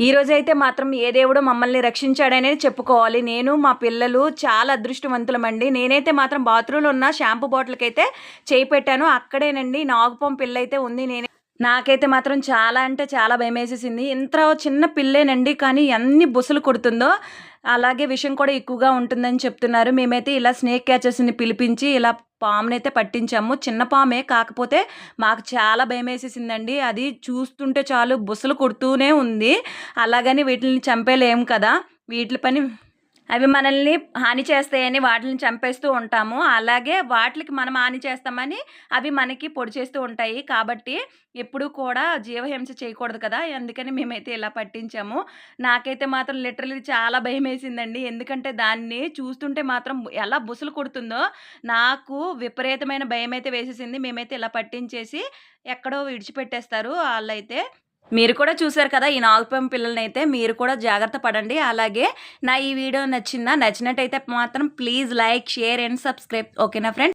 ఈ రోజైతే మాత్రం ఏ దేవుడు మమ్మల్ని రక్షించాడనే చెప్పుకోవాలి. నేను మా పిల్లలు చాలా అదృష్టవంతులమండి. నేనైతే మాత్రం బాత్రూంలో ఉన్న షాంపూ బాటిల్కి అయితే చేయి పెట్టాను. అక్కడేనండి నాగుపం పిల్ల అయితే ఉంది. నేనే నాకైతే మాత్రం చాలా అంటే చాలా భయం వేసేసింది ఇంత చిన్న పిల్లేనండి కానీ ఎన్ని బుసలు కొడుతుందో అలాగే విషయం కూడా ఎక్కువగా ఉంటుందని చెప్తున్నారు. మేమైతే ఇలా స్నేక్ క్యాచర్స్ని పిలిపించి ఇలా పామునైతే పట్టించాము. చిన్న పామే కాకపోతే మాకు చాలా భయం వేసేసిందండి అది చూస్తుంటే చాలు బుసలు కొడుతూనే ఉంది. అలాగని వీటిని చంపేలేము కదా. వీటి పని అవి మనల్ని హాని చేస్తాయని వాటిని చంపేస్తూ ఉంటాము. అలాగే వాటికి మనం హాని చేస్తామని అవి మనకి పొడి చేస్తూ ఉంటాయి. కాబట్టి ఎప్పుడూ కూడా జీవహింస చేయకూడదు కదా. అందుకని మేమైతే ఇలా పట్టించాము. నాకైతే మాత్రం లిటరలీ చాలా భయం వేసిందండి ఎందుకంటే దాన్ని చూస్తుంటే మాత్రం ఎలా బుసలు కొడుతుందో నాకు విపరీతమైన భయం అయితే వేసేసింది. మేమైతే ఇలా పట్టించేసి ఎక్కడో విడిచిపెట్టేస్తారు వాళ్ళైతే. మీరు కూడా చూసారు కదా ఈ నాగుపాము పిల్లల్ని అయితే మీరు కూడా జాగ్రత్త పడండి. అలాగే నా ఈ వీడియో నచ్చిందా నచ్చినట్టయితే మాత్రం please like share and subscribe. ఓకేనా ఫ్రెండ్స్?